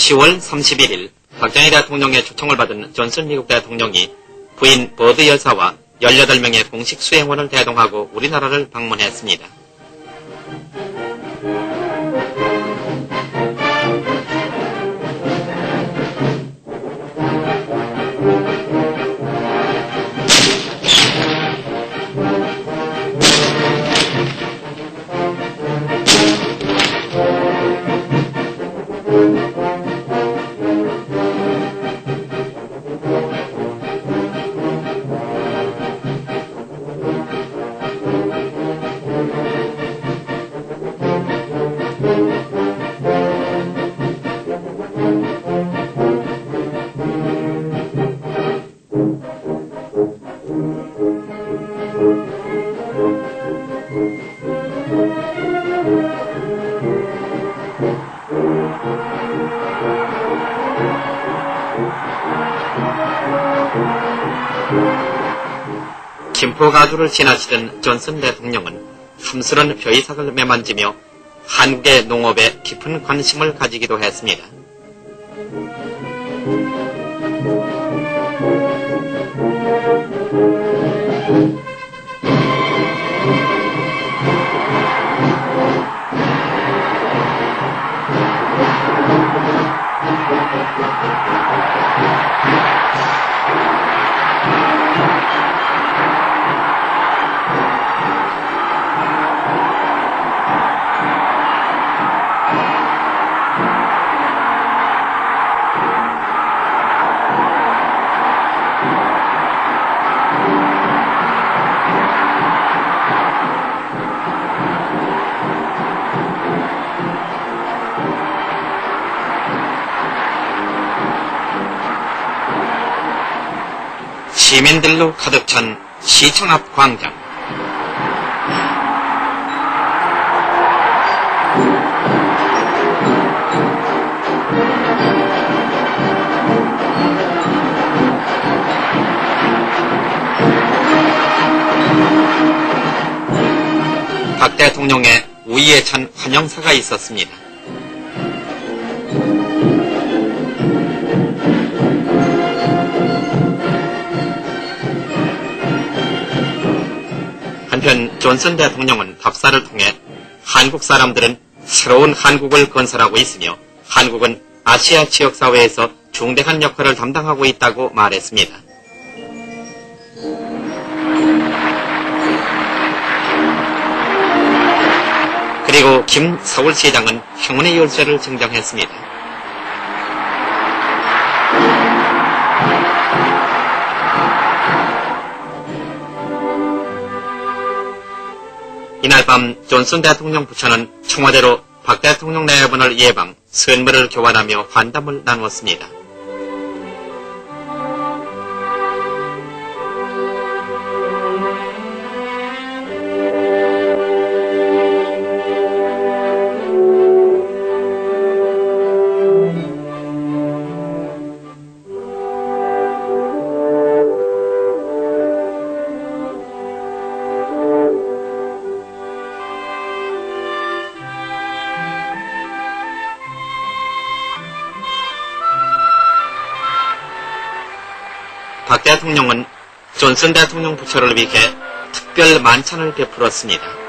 10월 31일 박정희 대통령의 초청을 받은 존슨 미국 대통령이 부인 버드 여사와 18명의 공식 수행원을 대동하고 우리나라를 방문했습니다. 김포 가주를 지나시던 존슨 대통령은 탐스런 표의석을 매만지며 한국의 농업에 깊은 관심을 가지기도 했습니다. 시민들로 가득 찬 시청 앞 광장. 박 대통령의 우위에 찬 환영사가 있었습니다. 존슨 대통령은 답사를 통해 한국 사람들은 새로운 한국을 건설하고 있으며 한국은 아시아 지역 사회에서 중대한 역할을 담당하고 있다고 말했습니다. 그리고 김 서울시장은 행운의 열쇠를 증정했습니다. 이날 밤 존슨 대통령 부처는 청와대로 박 대통령 내분을 예방, 선물을 교환하며 환담을 나누었습니다. 박 대통령은 존슨 대통령 부처를 위해 특별 만찬을 베풀었습니다.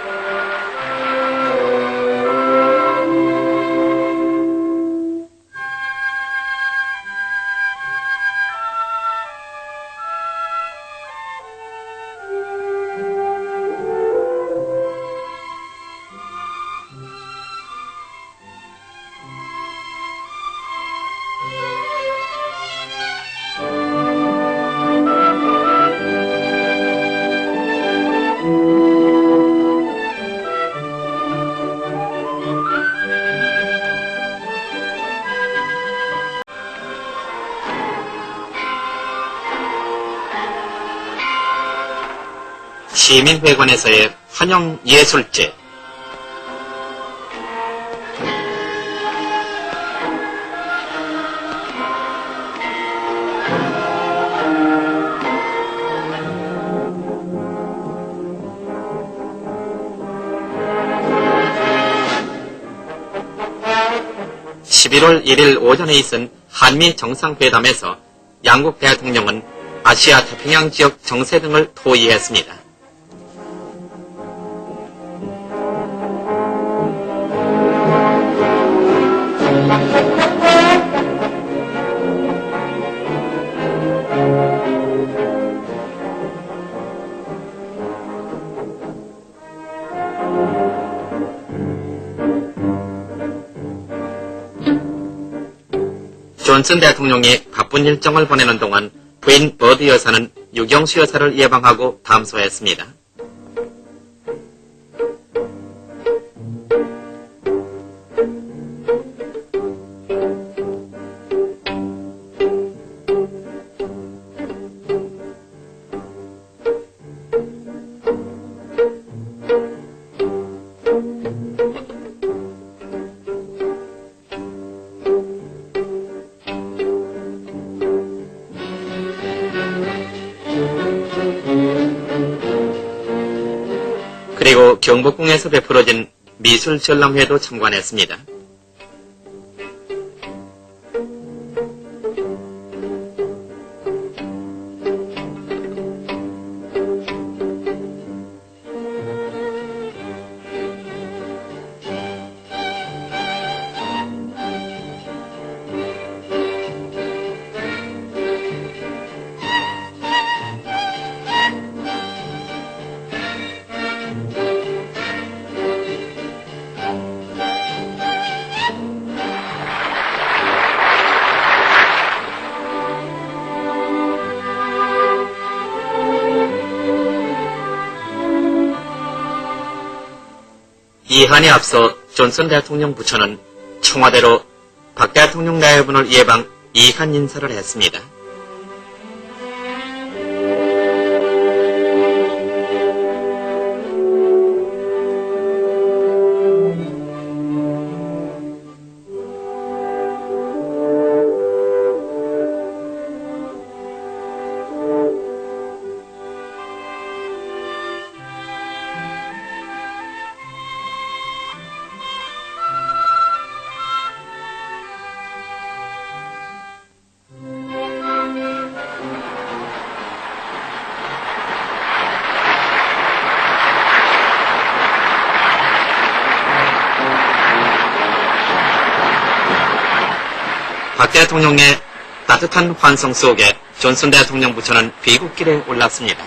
시민회관에서의 환영 예술제 11월 1일 오전에 있은 한미 정상회담에서 양국 대통령은 아시아 태평양 지역 정세 등을 토의했습니다. 존슨 대통령이 바쁜 일정을 보내는 동안 부인 버드 여사는 유경수 여사를 예방하고 담소했습니다. 경복궁에서 베풀어진 미술 전람회도 참관했습니다. 이한에 앞서 존슨 대통령 부처는 청와대로 박 대통령 내분을 예방 이한 인사를 했습니다. 박 대통령의 따뜻한 환성 속에 존슨 대통령 부처는 귀국길에 올랐습니다.